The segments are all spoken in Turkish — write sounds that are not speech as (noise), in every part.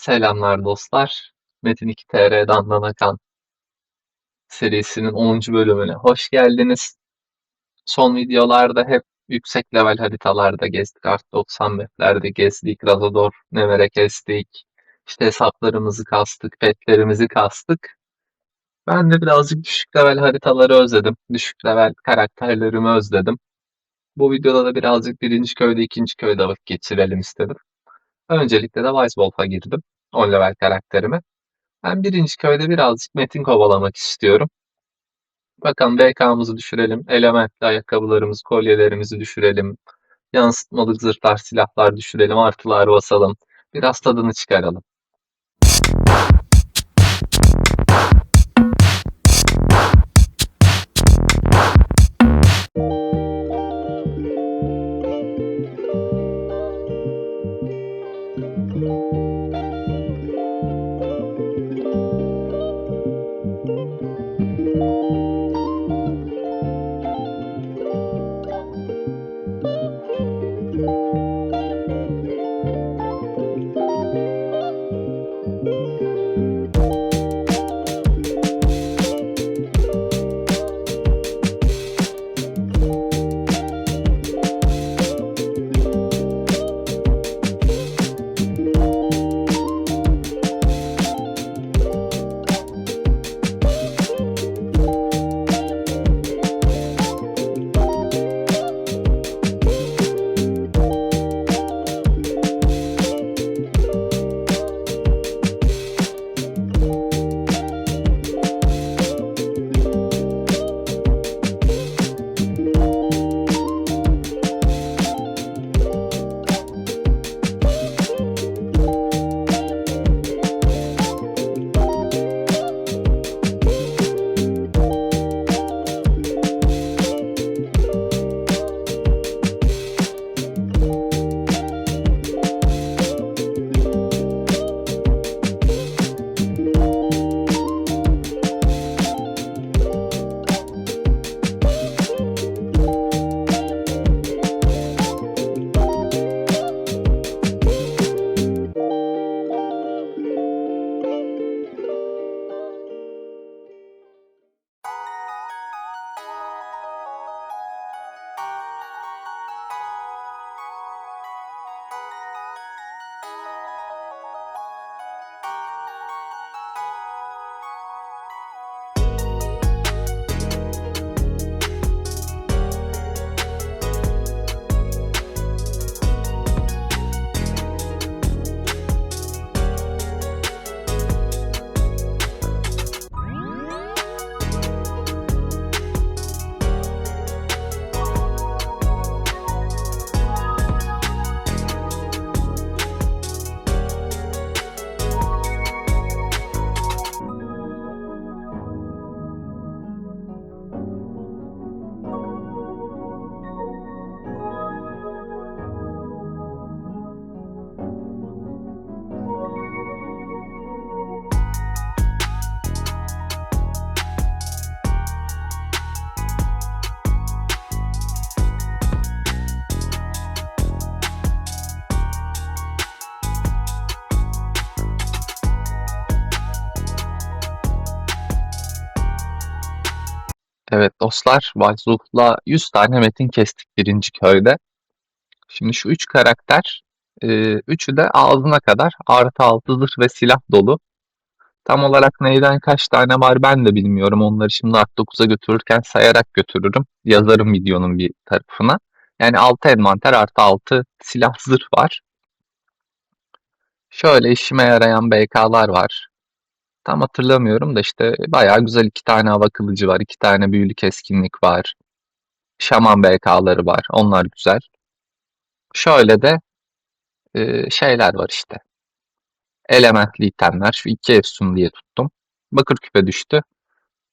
Selamlar dostlar. Metin 2 TR'den Danakan serisinin 10. bölümüne hoş geldiniz. Son videolarda hep yüksek level haritalarda gezdik. Art 90 maplerde gezdik. Razador, Never'e kestik. İşte hesaplarımızı kastık, petlerimizi kastık. Ben de birazcık düşük level haritaları özledim. Düşük level karakterlerimi özledim. Bu videoda da birazcık birinci köyde, ikinci köyde vakit geçirelim istedim. Öncelikle de Wise Wolf'a girdim. 10 level karakterimi. Ben birinci köyde birazcık metin kovalamak istiyorum. Bakalım BK'mızı düşürelim. Elementli ayakkabılarımızı, kolyelerimizi düşürelim. Yansıtmalık zırhlar, silahlar düşürelim. Artılar basalım. Biraz tadını çıkaralım. Evet dostlar, Valzul'la 100 tane metin kestik birinci köyde. Şimdi şu üç karakter, e, üçü de ağzına kadar artı altı zırh ve silah dolu. Tam olarak neyden kaç tane var ben de bilmiyorum. Onları şimdi Art 9'a götürürken sayarak götürürüm. Yazarım videonun bir tarafına. Yani 6 envanter artı 6 silah zırh var. Şöyle işime yarayan BK'lar var. Tam hatırlamıyorum da işte bayağı güzel iki tane hava kılıcı var. iki tane büyülü keskinlik var. Şaman BK'ları var. Onlar güzel. Şöyle de e, şeyler var işte. Elementli itemler. Şu iki efsun diye tuttum. Bakır küpe düştü.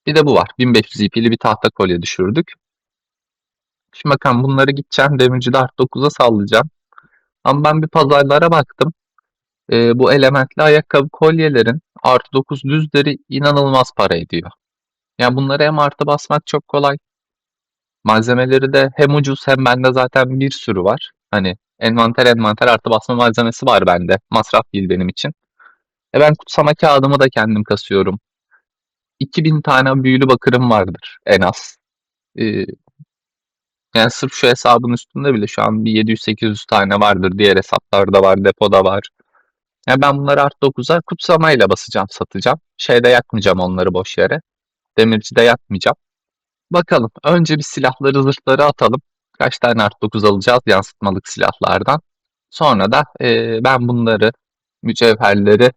Bir de bu var. 1500 ipili bir tahta kolye düşürdük. Şimdi bakalım bunları gideceğim. Demirci Dart 9'a sallayacağım. Ama ben bir pazarlara baktım. E, bu elementli ayakkabı kolyelerin artı 9 düzleri inanılmaz para ediyor. Yani bunları hem artı basmak çok kolay. Malzemeleri de hem ucuz hem bende zaten bir sürü var. Hani envanter envanter artı basma malzemesi var bende. Masraf değil benim için. E ben kutsama kağıdımı da kendim kasıyorum. 2000 tane büyülü bakırım vardır en az. Ee, yani sırf şu hesabın üstünde bile şu an bir 700-800 tane vardır. Diğer hesaplarda var, depoda var. Yani ben bunları art 9'a kutsamayla basacağım, satacağım. Şeyde yakmayacağım onları boş yere. Demircide yakmayacağım. Bakalım. Önce bir silahları, zırhları atalım. Kaç tane art 9 alacağız yansıtmalık silahlardan. Sonra da e, ben bunları, mücevherleri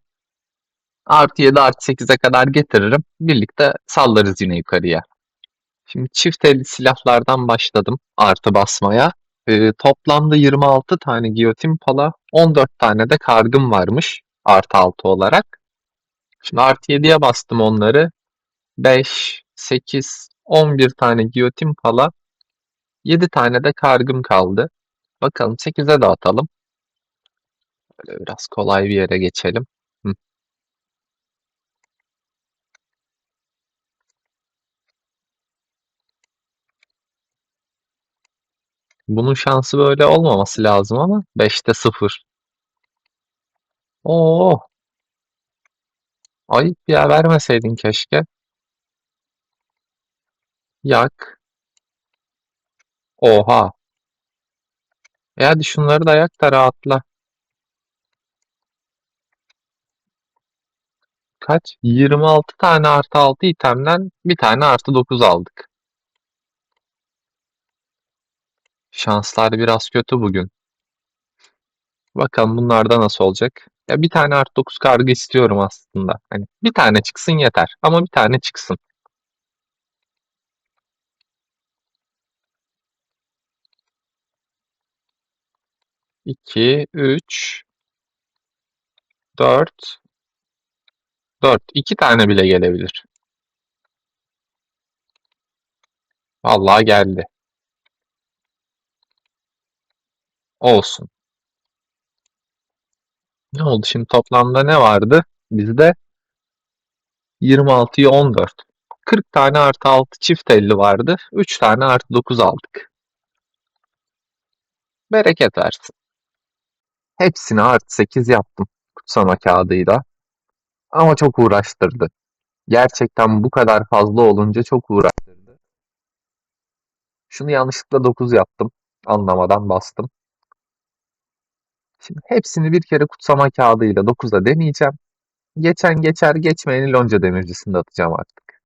artı 7 artı 8'e kadar getiririm. Birlikte sallarız yine yukarıya. Şimdi çift elli silahlardan başladım artı basmaya. Ee, toplamda 26 tane giyotin pala, 14 tane de kargım varmış artı 6 olarak. Şimdi artı 7'ye bastım onları. 5, 8, 11 tane giyotin pala, 7 tane de kargım kaldı. Bakalım 8'e dağıtalım. Böyle biraz kolay bir yere geçelim. Bunun şansı böyle olmaması lazım ama 5'te 0. Oo, ayıp ya vermeseydin keşke. Yak. Oha. E hadi şunları da yak da rahatla. Kaç? 26 tane artı 6 itemden bir tane artı 9 aldık. Şanslar biraz kötü bugün. Bakalım bunlarda nasıl olacak. Ya bir tane artı 9 kargı istiyorum aslında. Hani bir tane çıksın yeter. Ama bir tane çıksın. İki, üç, dört, dört. İki tane bile gelebilir. Vallahi geldi. Olsun. Ne oldu şimdi toplamda ne vardı? Bizde 26'ya 14. 40 tane artı 6 çift 50 vardı. 3 tane artı 9 aldık. Bereket versin. Hepsini artı 8 yaptım kutsama kağıdıyla. Ama çok uğraştırdı. Gerçekten bu kadar fazla olunca çok uğraştırdı. Şunu yanlışlıkla 9 yaptım. Anlamadan bastım. Şimdi hepsini bir kere kutsama kağıdıyla 9'a deneyeceğim. Geçen geçer geçmeyeni lonca demircisinde atacağım artık.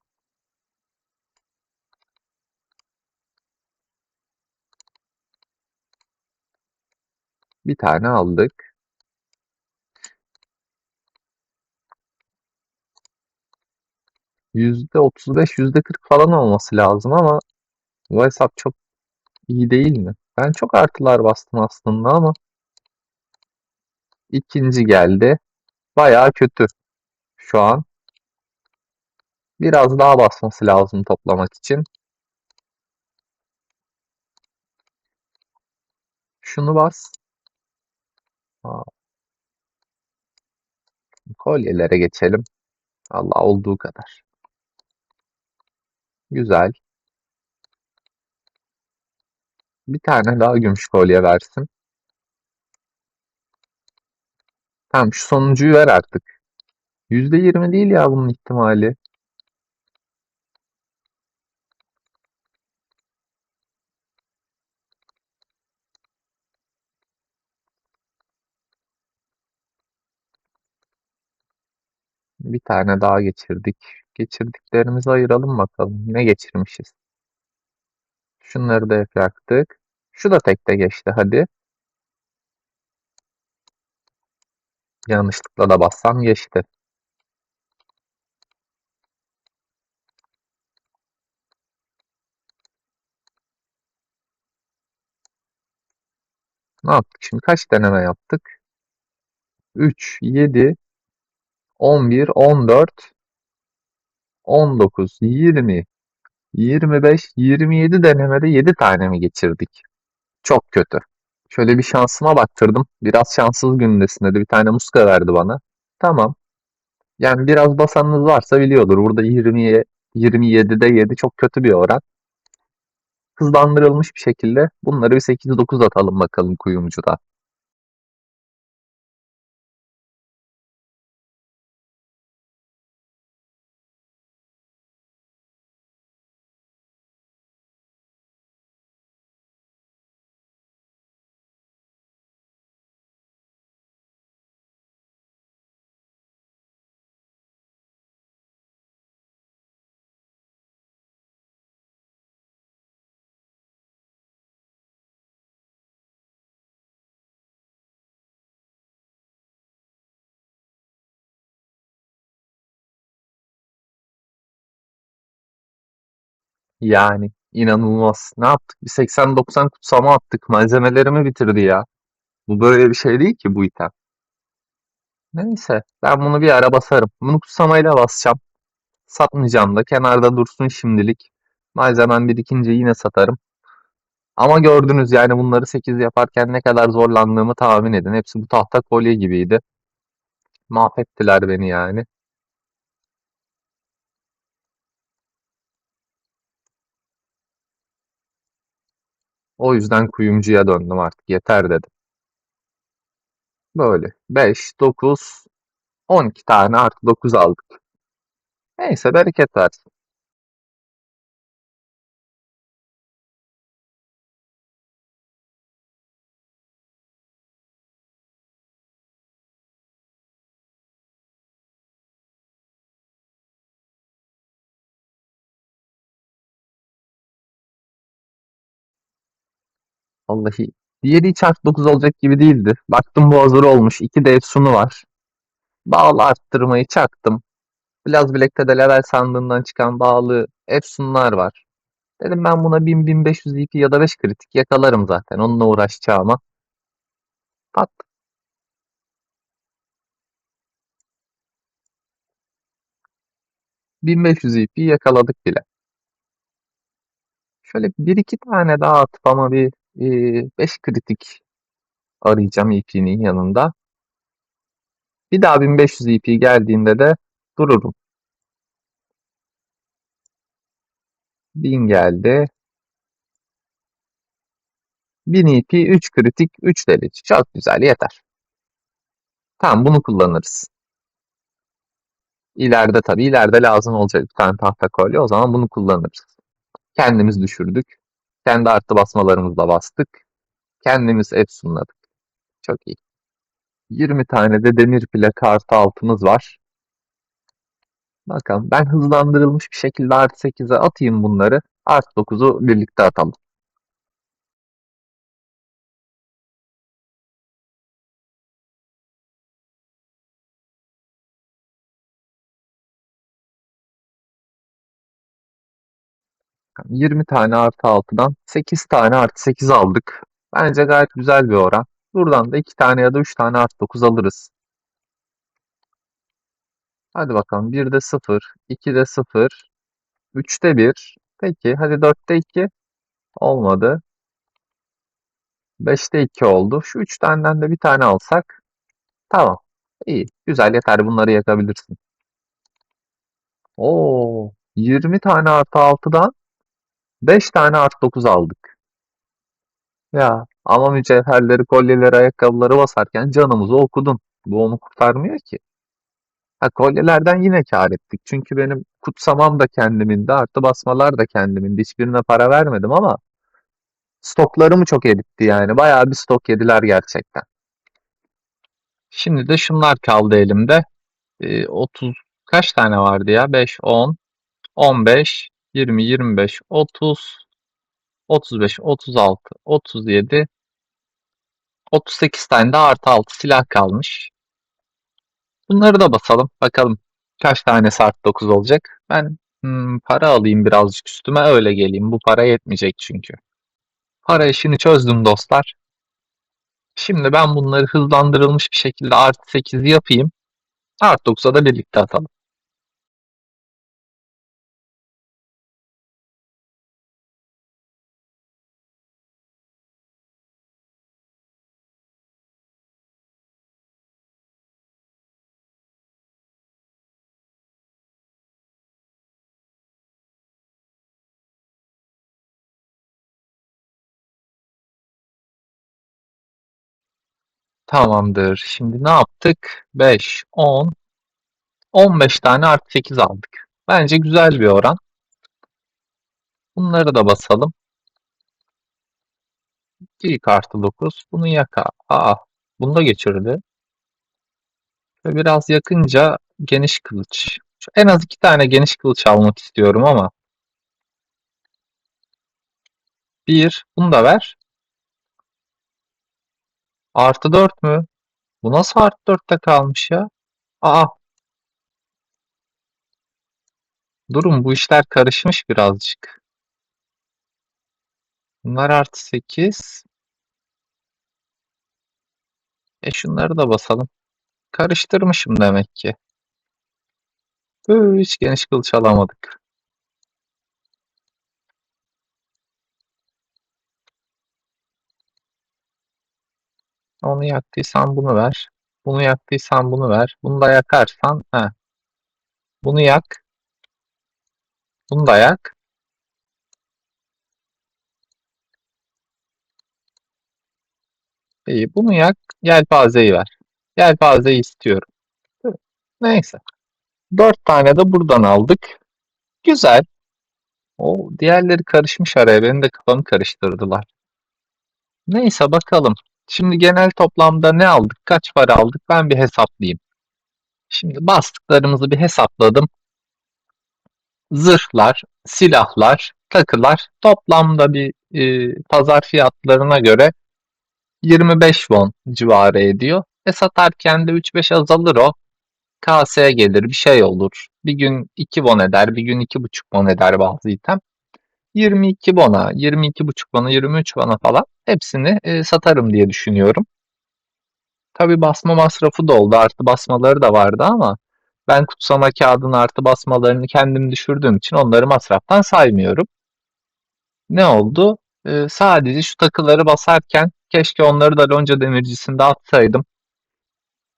Bir tane aldık. %35, %40 falan olması lazım ama bu hesap çok iyi değil mi? Ben çok artılar bastım aslında ama ikinci geldi. Bayağı kötü şu an. Biraz daha basması lazım toplamak için. Şunu bas. Kolyelere geçelim. Allah olduğu kadar. Güzel. Bir tane daha gümüş kolye versin. Tamam şu sonuncuyu ver artık. %20 değil ya bunun ihtimali. Bir tane daha geçirdik. Geçirdiklerimizi ayıralım bakalım. Ne geçirmişiz? Şunları da yaktık. Şu da tekte geçti hadi. Yanlışlıkla da bassam geçti. Ne yaptık şimdi? Kaç deneme yaptık? 3, 7, 11, 14, 19, 20, 25, 27 denemede 7 tane mi geçirdik? Çok kötü. Şöyle bir şansıma baktırdım. Biraz şanssız gündesin dedi. Bir tane muska verdi bana. Tamam. Yani biraz basanınız varsa biliyordur. Burada 20'ye 27'de 7 çok kötü bir oran. Hızlandırılmış bir şekilde bunları bir 8-9 atalım bakalım kuyumcuda. Yani inanılmaz. Ne yaptık? Bir 80-90 kutsama attık. Malzemelerimi bitirdi ya. Bu böyle bir şey değil ki bu item. Neyse ben bunu bir ara basarım. Bunu kutsamayla basacağım. Satmayacağım da kenarda dursun şimdilik. Malzemem birikince yine satarım. Ama gördünüz yani bunları 8 yaparken ne kadar zorlandığımı tahmin edin. Hepsi bu tahta kolye gibiydi. Mahvettiler beni yani. O yüzden kuyumcuya döndüm artık. Yeter dedim. Böyle 5, 9, 12 tane artı 9 aldık. Neyse bereket versin. Vallahi diğeri hiç artı 9 olacak gibi değildi. Baktım hazır olmuş. 2 de efsunu var. Bağlı arttırmayı çaktım. Biraz Black'te de level sandığından çıkan bağlı efsunlar var. Dedim ben buna 1000-1500 EP ya da 5 kritik yakalarım zaten. Onunla uğraşacağıma. Pat. ...1500 EP yakaladık bile. Şöyle bir iki tane daha atıp ama bir 5 kritik arayacağım EP'nin yanında. Bir daha 1500 EP geldiğinde de dururum. 1000 geldi. 1000 EP, 3 kritik, 3 delici. Çok güzel yeter. Tamam bunu kullanırız. İleride tabii ileride lazım olacak bir tane tahta kolye. O zaman bunu kullanırız. Kendimiz düşürdük. Kendi artı basmalarımızla bastık. Kendimiz efsunladık. Çok iyi. 20 tane de demir plaka artı altımız var. Bakalım ben hızlandırılmış bir şekilde artı 8'e atayım bunları. Artı 9'u birlikte atalım. 20 tane artı 6'dan 8 tane artı 8 aldık. Bence gayet güzel bir oran. Buradan da 2 tane ya da 3 tane artı 9 alırız. Hadi bakalım 1'de 0, 2'de 0, 3'te 1. Peki hadi 4'te 2. Olmadı. 5'te 2 oldu. Şu 3 taneden de bir tane alsak. Tamam. İyi. Güzel yeter. Bunları yakabilirsin. Oo, 20 tane artı 6'dan 5 tane artı 9 aldık. Ya ama mücevherleri, kolyeleri, ayakkabıları basarken canımızı okudun. Bu onu kurtarmıyor ki. Ha, kolyelerden yine kâr ettik. Çünkü benim kutsamam da kendimindi, artı basmalar da kendimindi. Hiçbirine para vermedim ama stoklarımı çok eritti yani. Bayağı bir stok yediler gerçekten. Şimdi de şunlar kaldı elimde. Ee, 30 kaç tane vardı ya? 5, 10, 15, 20, 25, 30, 35, 36, 37, 38 tane de artı 6 silah kalmış. Bunları da basalım. Bakalım kaç tane artı 9 olacak. Ben hmm, para alayım birazcık üstüme öyle geleyim. Bu para yetmeyecek çünkü. Para işini çözdüm dostlar. Şimdi ben bunları hızlandırılmış bir şekilde artı 8 yapayım. Artı 9'a da birlikte atalım. Tamamdır. Şimdi ne yaptık? 5, 10, 15 tane artı 8 aldık. Bence güzel bir oran. Bunları da basalım. İlk artı 9. Bunu yaka. Aa, bunu da geçirdi. Ve biraz yakınca geniş kılıç. En az iki tane geniş kılıç almak istiyorum ama. Bir. Bunu da ver. Artı 4 mü? Bu nasıl artı 4'te kalmış ya? Aa. Durun bu işler karışmış birazcık. Bunlar artı 8. E şunları da basalım. Karıştırmışım demek ki. Hiç geniş kılıç alamadık. Onu yaktıysan bunu ver. Bunu yaktıysan bunu ver. Bunu da yakarsan he. Bunu yak. Bunu da yak. İyi. Bunu yak. Yelpazeyi ver. Yelpazeyi istiyorum. Neyse. Dört tane de buradan aldık. Güzel. O diğerleri karışmış araya. Benim de kafamı karıştırdılar. Neyse bakalım. Şimdi genel toplamda ne aldık? Kaç para aldık? Ben bir hesaplayayım. Şimdi bastıklarımızı bir hesapladım. Zırhlar, silahlar, takılar toplamda bir e, pazar fiyatlarına göre 25 won civarı ediyor. E satarken de 3-5 azalır o. KS'ye gelir bir şey olur. Bir gün 2 won eder, bir gün 2,5 won eder bazı item. 22 won'a, 22,5 won'a, 23 won'a falan hepsini e, satarım diye düşünüyorum. Tabi basma masrafı da oldu. Artı basmaları da vardı ama ben kutsama kağıdın artı basmalarını kendim düşürdüğüm için onları masraftan saymıyorum. Ne oldu? Ee, sadece şu takıları basarken keşke onları da lonca demircisinde atsaydım.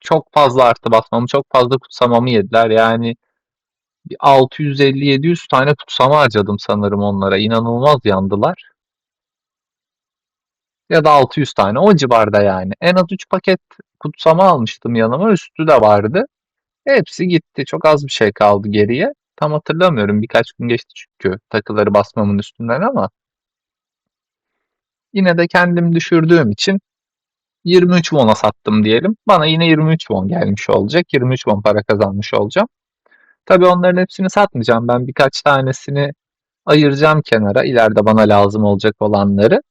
Çok fazla artı basmamı, çok fazla kutsamamı yediler. Yani 650-700 tane kutsama harcadım sanırım onlara. İnanılmaz yandılar. Ya da 600 tane o civarda yani. En az 3 paket kutsama almıştım yanıma. Üstü de vardı. Hepsi gitti. Çok az bir şey kaldı geriye. Tam hatırlamıyorum. Birkaç gün geçti çünkü takıları basmamın üstünden ama yine de kendim düşürdüğüm için 23 won'a sattım diyelim. Bana yine 23 won gelmiş olacak. 23 won para kazanmış olacağım. Tabii onların hepsini satmayacağım. Ben birkaç tanesini ayıracağım kenara. İleride bana lazım olacak olanları.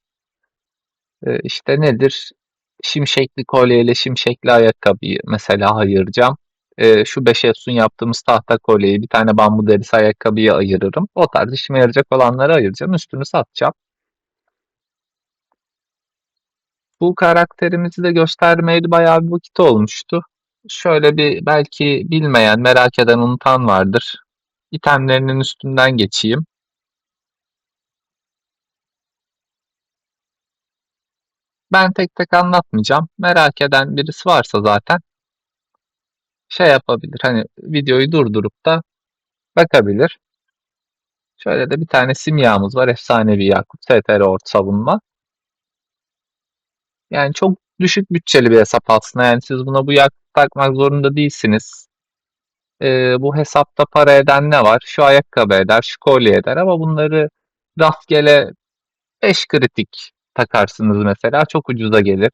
Ee, işte nedir? Şimşekli kolyeyle şimşekli ayakkabıyı mesela ayıracağım. Ee, şu 5 efsun yaptığımız tahta kolyeyi bir tane bambu derisi ayakkabıyı ayırırım. O tarz işime yarayacak olanları ayıracağım. Üstünü satacağım. Bu karakterimizi de göstermeyeli bayağı bir vakit olmuştu. Şöyle bir belki bilmeyen, merak eden, unutan vardır. İtemlerinin üstünden geçeyim. Ben tek tek anlatmayacağım. Merak eden birisi varsa zaten şey yapabilir. Hani videoyu durdurup da bakabilir. Şöyle de bir tane simyamız var. Efsanevi Yakut STR orta savunma. Yani çok düşük bütçeli bir hesap aslında. Yani siz buna bu yakıt takmak zorunda değilsiniz. Ee, bu hesapta para eden ne var? Şu ayakkabı eder, şu kolye eder ama bunları rastgele 5 kritik takarsınız mesela. Çok ucuza gelir.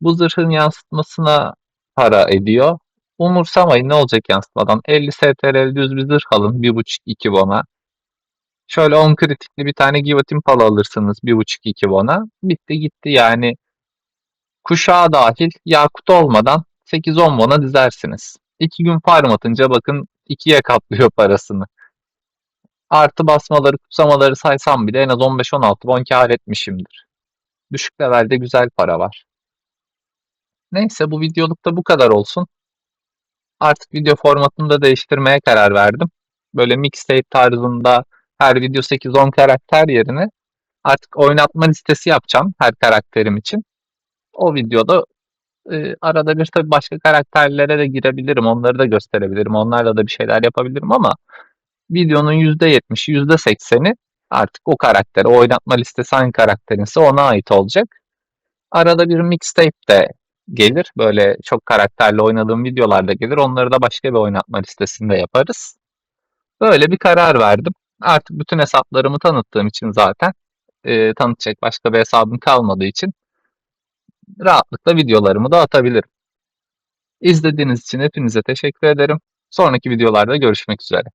Bu zırhın yansıtmasına para ediyor. Umursamayın ne olacak yansıtmadan. 50 STRL düz bir zırh alın. 1.5-2 bona. Şöyle 10 kritikli bir tane givatin pala alırsınız 1.5-2 bona. Bitti gitti yani. Kuşağı dahil yakut olmadan 8-10 bona dizersiniz. 2 gün farm atınca bakın 2'ye katlıyor (laughs) parasını. Artı basmaları, kutsamaları saysam bile en az 15-16 bon kar etmişimdir. Düşük levelde güzel para var. Neyse bu videoluk da bu kadar olsun. Artık video formatını da değiştirmeye karar verdim. Böyle mixtape tarzında her video 8-10 karakter yerine artık oynatma listesi yapacağım her karakterim için. O videoda arada bir tabii başka karakterlere de girebilirim. Onları da gösterebilirim. Onlarla da bir şeyler yapabilirim ama videonun %70'i %80'i artık o karaktere, o oynatma listesi hangi karakterinse ona ait olacak. Arada bir mixtape de gelir. Böyle çok karakterli oynadığım videolarda gelir. Onları da başka bir oynatma listesinde yaparız. Böyle bir karar verdim. Artık bütün hesaplarımı tanıttığım için zaten e, tanıtacak başka bir hesabım kalmadığı için rahatlıkla videolarımı da atabilirim. İzlediğiniz için hepinize teşekkür ederim. Sonraki videolarda görüşmek üzere.